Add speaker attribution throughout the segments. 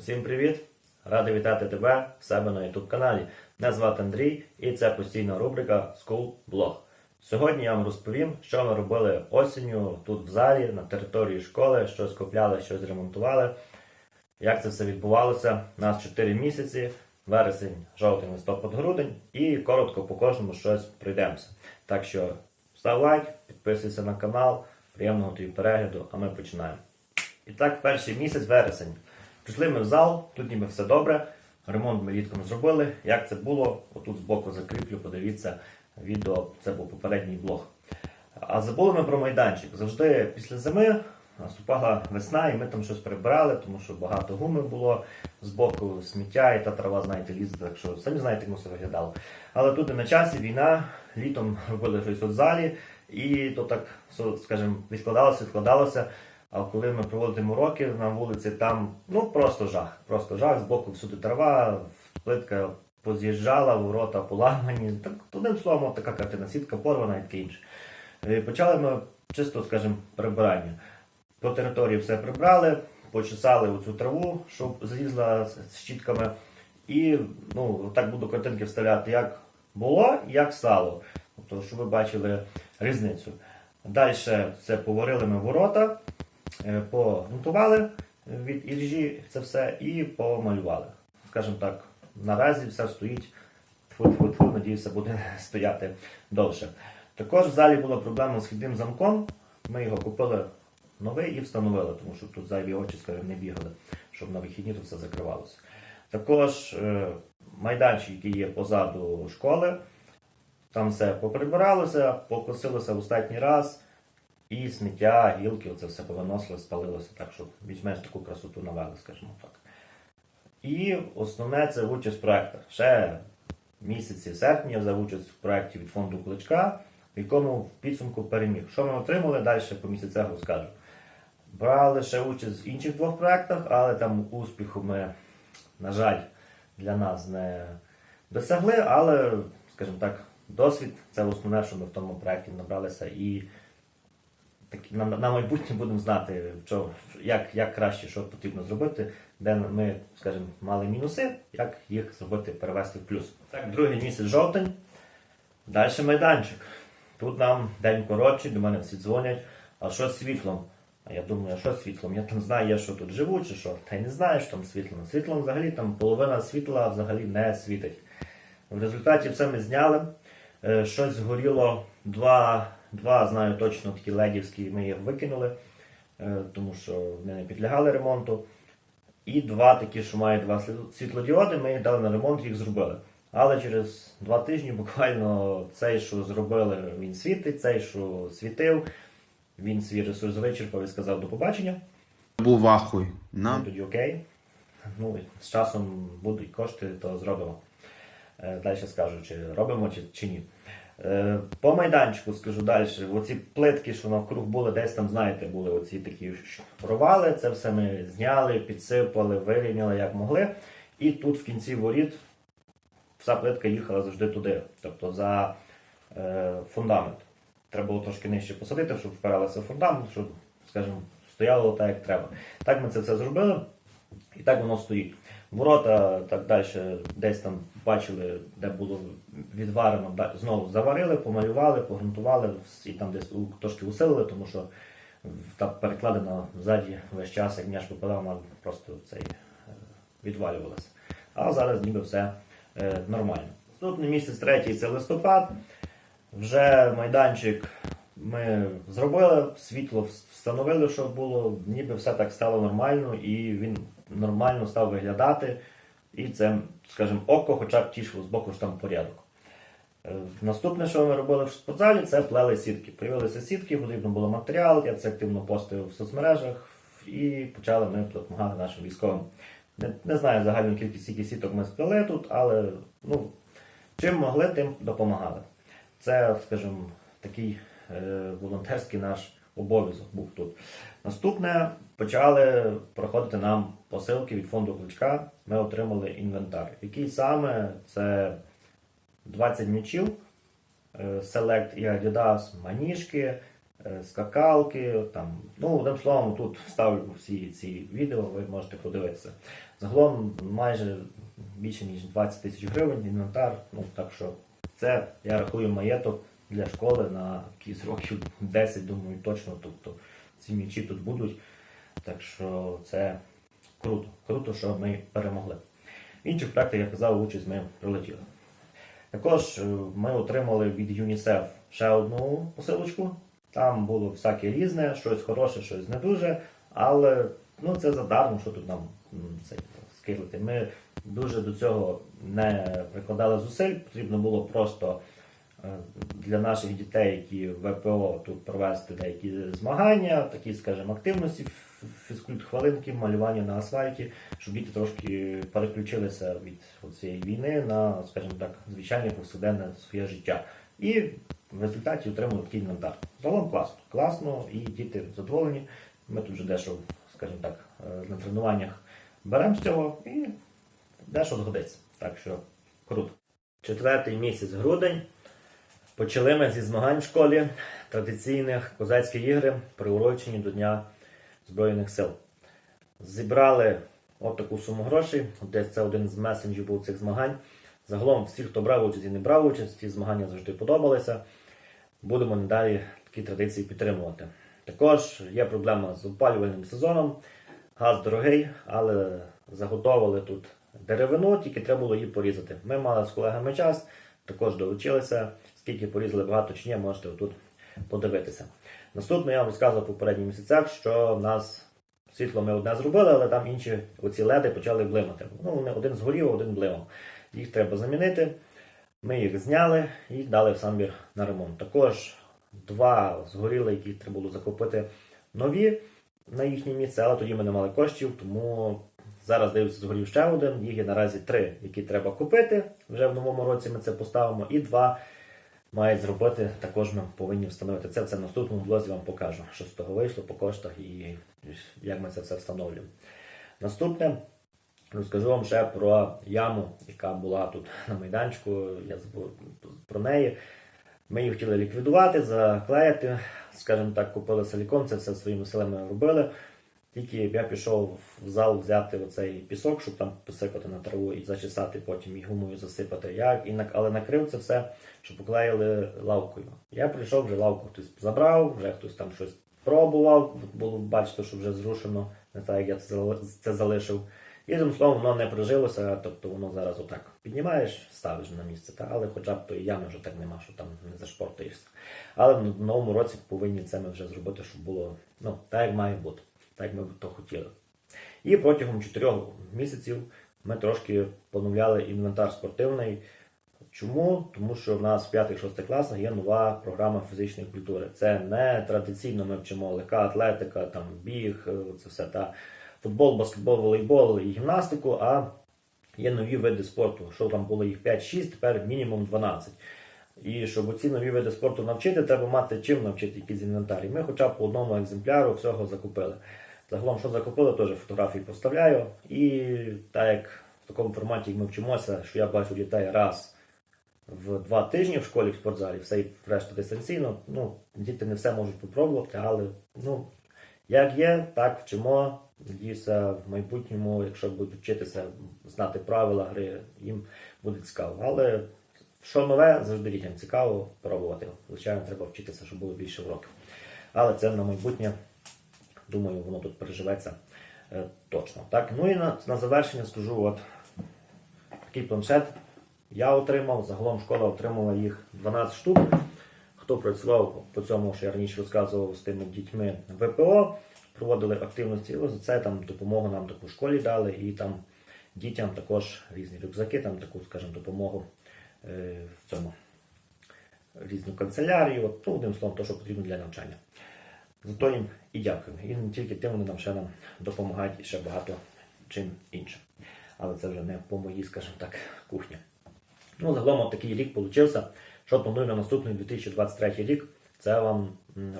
Speaker 1: Усім привіт! Радий вітати тебе в себе на YouTube каналі. Мене звати Андрій і це постійна рубрика School Blog. Сьогодні я вам розповім, що ми робили осінню тут в залі, на території школи, щось купляли, щось ремонтували. Як це все відбувалося? У нас 4 місяці, вересень, жовтень, листопад, грудень, і коротко по кожному щось пройдемося. Так що став лайк, підписуйся на канал, приємного тобі перегляду, а ми починаємо. І так, перший місяць вересень. Прийшли ми в зал, тут ніби все добре. Ремонт ми рідко не зробили. Як це було? Отут збоку закріплю, подивіться відео, це був попередній блог. А забули ми про майданчик. Завжди після зими наступала весна, і ми там щось прибирали, тому що багато гуми було з боку сміття, і та трава, знаєте, лізе, так що самі знаєте, як все виглядало. Але тут і на часі війна, літом робили щось у залі, і то так, скажімо, відкладалося, відкладалося. А коли ми проводимо уроки на вулиці, там ну просто жах. Просто жах, з боку всюди трава, плитка поз'їжджала, ворота поламані. Так, одним словом, така картина, сітка порвана і таке інше. Е, Почали ми чисто, скажімо, прибирання. По території все прибрали, почесали оцю траву, щоб злізла з щітками. І ну, так буду картинки вставляти, як було як стало. Тобто, щоб ви бачили різницю. Далі це поварили ми ворота, погрунтували від іржі це все і помалювали. Скажімо так, наразі все стоїть. Тьфу-тьфу-тьфу, надіюся, буде стояти довше. Також в залі була проблема з хідним замком. Ми його купили новий і встановили, тому що тут зайві очі, скажімо, не бігали, щоб на вихідні тут все закривалося. Також е, майданчик, який є позаду школи, там все поприбиралося, покосилося в останній раз, і сміття, гілки, оце все повиносили, спалилося, так щоб більш-менш таку красоту навели, скажімо так. І основне це участь в проєктах. Ще місяці серпня я взяв участь в проєкті від фонду Кличка, в якому в підсумку переміг. Що ми отримали, далі по місяцях розкажу. Брали ще участь в інших двох проєктах, але там успіху ми, на жаль, для нас не досягли, але, скажімо так, досвід це основне, що ми в тому проєкті набралися і так, на, на майбутнє будемо знати, що, як, як краще, що потрібно зробити, де ми, скажімо, мали мінуси, як їх зробити, перевести в плюс. Так, другий місяць жовтень. Далі майданчик. Тут нам день коротший, до мене всі дзвонять, а що з світлом? А я думаю, а що з світлом? Я там знаю, я що тут живу, чи що? Та й не знаю, що там світлом. Світлом взагалі там половина світла взагалі не світить. В результаті все ми зняли. Е, Щось згоріло, два, два знаю точно такі ледівські, ми їх викинули, е, тому що вони не підлягали ремонту. І два такі, що мають два світлодіоди, ми їх дали на ремонт, їх зробили. Але через два тижні буквально цей, що зробили, він світить, цей, що світив, він свій ресурс вичерпав і сказав до побачення.
Speaker 2: Був ахуй. На.
Speaker 1: Ну, тоді окей. Ну, з часом будуть кошти, то зробимо. Е, Далі скажу, чи робимо, чи, чи ні. Е, По майданчику скажу далі. Оці плитки, що навкруг були, десь там, знаєте, були оці такі провали. Це все ми зняли, підсипали, вирівняли як могли. І тут в кінці воріт вся плитка їхала завжди туди, тобто за е, фундамент. Треба було трошки нижче посадити, щоб впиралося в фундамент, щоб, скажімо, стояло так, як треба. Так ми це все зробили, і так воно стоїть. Ворота так далі, десь там бачили, де було відварено, знову заварили, помалювали, погрунтували і там десь трошки усилили, тому що та перекладина ззаді весь час, як м'яч попадав, вона просто цей е, відвалювалася. А зараз ніби все е, нормально. Наступний місяць третій це листопад. Вже майданчик ми зробили, світло встановили, щоб було, ніби все так стало нормально, і він нормально став виглядати. І це, скажімо, око хоча б тішило з боку, що там порядок. Е, Наступне, що ми робили в спортзалі, це плели сітки. Появилися сітки, потрібно було матеріал, я це активно постив в соцмережах і почали ми допомагати нашим військовим. Не, не знаю загальну кількість скільки сіток ми сплели тут, але ну, чим могли, тим допомагали. Це, скажімо, такий е, волонтерський наш обов'язок був тут. Наступне почали проходити нам посилки від фонду Кличка. Ми отримали інвентар. Який саме це 20 м'ячів, е, Select і Adidas, маніжки, е, скакалки. Там, ну, одним словом, тут вставлю всі ці відео, ви можете подивитися. Загалом майже більше ніж 20 тисяч гривень інвентар. Ну, так що це я рахую маєток для школи на якісь років 10, думаю, точно. Тобто ці м'ячі тут будуть. Так що це круто. Круто, що ми перемогли. В інших проєктах, я казав, участь ми прилетіли. Також е, ми отримали від ЮНІСЕФ ще одну посилочку. Там було всяке різне, щось хороше, щось не дуже. Але ну, це задармо, що тут нам це, скиглити. Ми дуже до цього не прикладали зусиль, потрібно було просто е, для наших дітей, які в ВПО тут провести деякі змагання, такі, скажімо, активності, фізкульт хвилинки, малювання на асфальті, щоб діти трошки переключилися від цієї війни на, скажімо так, звичайне повсякденне своє життя. І в результаті отримали такий інвентар. Загалом класно. Класно, і діти задоволені. Ми тут вже дещо, скажімо так, е, на тренуваннях беремо з цього і дещо згодиться. Так що круто. Четвертий місяць грудень. Почали ми зі змагань в школі традиційних козацькі ігри, приурочені до Дня Збройних сил. Зібрали от таку суму грошей. Десь це один з месенджів був цих змагань. Загалом всі, хто брав участь і не брав участь, ці змагання завжди подобалися. Будемо надалі такі традиції підтримувати. Також є проблема з опалювальним сезоном. Газ дорогий, але заготовили тут деревину, тільки треба було її порізати. Ми мали з колегами час, також долучилися. Скільки порізали багато чи ні, можете тут подивитися. Наступно я вам розказував в попередніх місяцях, що в нас світло ми одне зробили, але там інші оці леди почали блимати. Ну, вони один згорів, один блимав. Їх треба замінити. Ми їх зняли і дали в самбір на ремонт. Також два згоріли, які треба було закупити нові на їхнє місце, але тоді ми не мали коштів, тому зараз дивиться, згорів ще один. Їх є наразі три, які треба купити. Вже в новому році ми це поставимо. І два мають зробити. Також ми повинні встановити це. Це в наступному блозі вам покажу, що з того вийшло по коштах і як ми це все встановлюємо. Наступне розкажу вам ще про яму, яка була тут на майданчику. Я забув про неї. Ми її хотіли ліквідувати, заклеїти, скажімо так, купили силікон, це все своїми силами робили. Тільки я пішов в зал взяти оцей пісок, щоб там посипати на траву і зачесати, потім і гумою засипати. Я, і, але накрив це все, щоб поклеїли лавкою. Я прийшов, вже лавку хтось забрав, вже хтось там щось пробував, було бачити, що вже зрушено, не так як я це це залишив. І одним словом, воно не прижилося, тобто воно зараз отак піднімаєш, ставиш на місце, та, але хоча б тої ями вже так нема, що там не зашпортуєшся. Але в новому році повинні це ми вже зробити, щоб було ну, так, як має бути, так ми б то хотіли. І протягом 4 місяців ми трошки поновляли інвентар спортивний. Чому? Тому що в нас в 5-6 класах є нова програма фізичної культури. Це не традиційно ми вчимо легка атлетика, там біг, е, це все та футбол, баскетбол, волейбол і гімнастику, а є нові види спорту. Що там було їх 5-6, тепер мінімум 12. І щоб ці нові види спорту навчити, треба мати чим навчити якийсь інвентар. Ми хоча б по одному екземпляру всього закупили. Загалом, що закупили, теж фотографії поставляю. І так як в такому форматі, ми вчимося, що я бачу дітей раз в два тижні в школі в спортзалі, все і решта дистанційно. Ну, діти не все можуть попробувати, але ну, як є, так вчимо. Надіюся, в майбутньому, якщо будуть вчитися знати правила гри, їм буде цікаво. Але що нове, завжди дітям цікаво пробувати. Звичайно, треба вчитися, щоб було більше уроків. Але це на майбутнє, думаю, воно тут переживеться е, точно. Так, ну і на, на завершення скажу, от такий планшет я отримав. Загалом школа отримала їх 12 штук. Хто працював по цьому, що я раніше розказував з тими дітьми ВПО, проводили активності. За це там допомогу нам таку в школі дали, і там дітям також різні рюкзаки, там таку, скажімо, допомогу е, в цьому різну канцелярію, ну, одним словом, то, що потрібно для навчання. Зато їм і дякую. І не тільки тим вони нам ще нам допомагають і ще багато чим іншим. Але це вже не по моїй, скажімо так, кухні. Ну, загалом такий рік получився. Що планую на наступний 2023 рік, це вам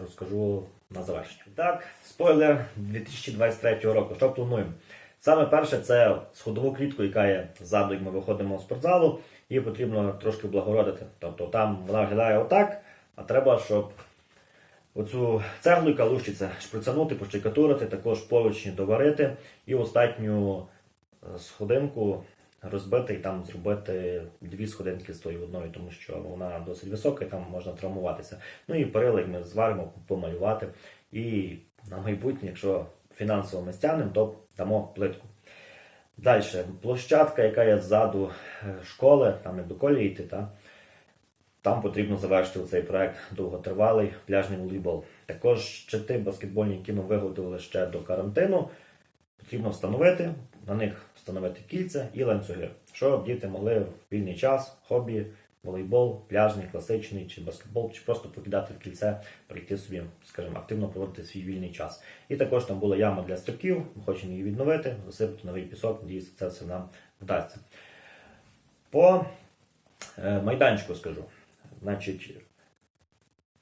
Speaker 1: розкажу на завершення. Так, спойлер 2023 року. Що плануємо? Саме перше це сходову клітку, яка є ззаду, як ми виходимо з спортзалу, її потрібно трошки облагородити. Тобто там вона виглядає отак, а треба, щоб оцю цеглу, яка лущиться, шприцанути, пощекатурити, також поручні доварити і останню е, сходинку розбити і там зробити дві сходинки з тою одною, тому що вона досить висока і там можна травмуватися. Ну і перилик ми зваримо, помалювати. І на майбутнє, якщо фінансово ми стягнемо, то дамо плитку. Далі, площадка, яка є ззаду е, школи, там як до колії йти, та, там потрібно завершити цей проект довготривалий пляжний волейбол. Також щити баскетбольні, які ми виготовили ще до карантину, потрібно встановити, на них встановити кільця і ланцюги, щоб діти могли в вільний час, хобі, волейбол, пляжний, класичний чи баскетбол, чи просто покидати в кільце, прийти собі, скажімо, активно проводити свій вільний час. І також там була яма для стрибків, ми хочемо її відновити, засипати новий пісок, надіюся, це все нам вдасться. По е, майданчику скажу. Значить,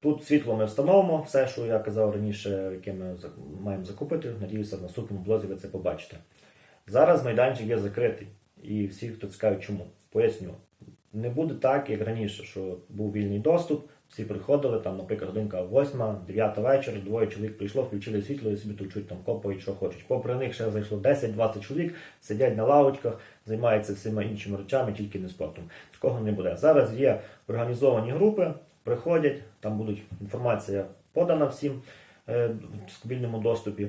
Speaker 1: тут світло ми встановимо, все, що я казав раніше, яке ми маємо закупити. Надіюся, в наступному блозі ви це побачите. Зараз майданчик є закритий. І всі, хто цікавить, чому, поясню. Не буде так, як раніше, що був вільний доступ, всі приходили, там, наприклад, годинка 8, 9 вечора, двоє чоловік прийшло, включили світло і собі тут чуть там копають, що хочуть. Попри них ще зайшло 10-20 чоловік, сидять на лавочках, займаються всіма іншими речами, тільки не спортом. Такого не буде. Зараз є організовані групи, приходять, там буде інформація подана всім е, в вільному доступі.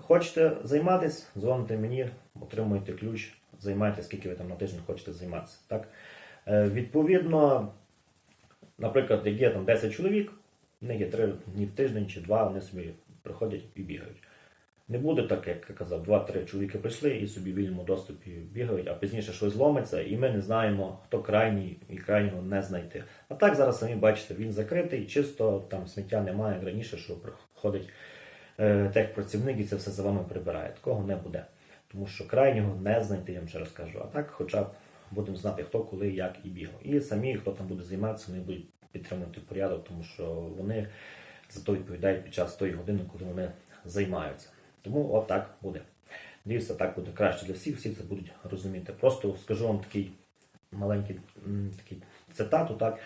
Speaker 1: Хочете займатися, дзвоните мені, отримуєте ключ, займайтеся, скільки ви там на тиждень хочете займатися. Так? Е, Відповідно, наприклад, як є там 10 чоловік, в них є 3 дні в тиждень чи 2, вони собі приходять і бігають. Не буде так, як я казав, 2-3 чоловіки прийшли і собі в вільному доступі бігають, а пізніше щось зломиться, і ми не знаємо, хто крайній і крайнього не знайти. А так зараз самі бачите, він закритий, чисто там сміття немає, як раніше, що приходить е, техпрацівник і це все за вами прибирає. Такого не буде. Тому що крайнього не знайти, я вам ще раз кажу. А так, хоча б будемо знати, хто, коли, як і бігав. І самі, хто там буде займатися, вони будуть підтримувати порядок, тому що вони за то відповідають під час тої години, коли вони займаються. Тому отак буде. Надіюся, так буде краще для всіх, всі це будуть розуміти. Просто скажу вам такий маленький такий цитату, так.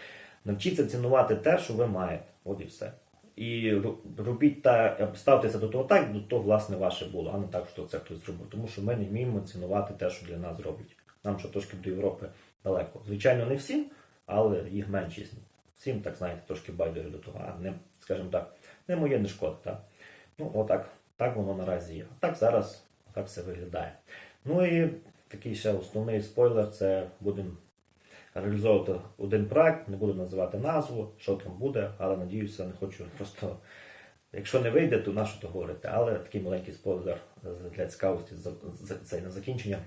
Speaker 1: Навчіться цінувати те, що ви маєте. От і все. І робіть та ставтеся до того так, до того, власне, ваше було, а не так, що це хтось зробив. Тому що ми не вміємо цінувати те, що для нас роблять. Нам ще трошки до Європи далеко. Звичайно, не всім, але їх меншість. Всім, так знаєте, трошки байдуже до того, а не, скажімо так, не моє не шкода. Так? Ну, отак, так воно наразі є. Так зараз так все виглядає. Ну і такий ще основний спойлер це будемо реалізовувати один проект, не буду називати назву, що там буде, але надіюся, не хочу просто. Якщо не вийде, то на що то говорити. Але такий маленький спойлер для цікавості за, за, це на закінчення.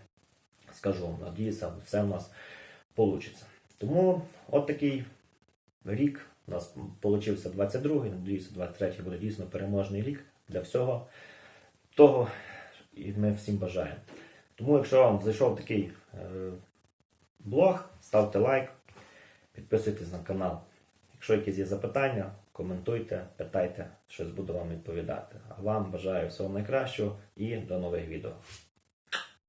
Speaker 1: Скажу вам, надіюся, все в нас вийде. Тому от такий рік у нас получився 22-й, надіюся, 23-й буде дійсно переможний рік для всього того, і ми всім бажаємо. Тому, якщо вам зайшов такий е, блог, ставте лайк, підписуйтесь на канал. Якщо якісь є запитання, коментуйте, питайте, щось буду вам відповідати. А вам бажаю всього найкращого і до нових відео.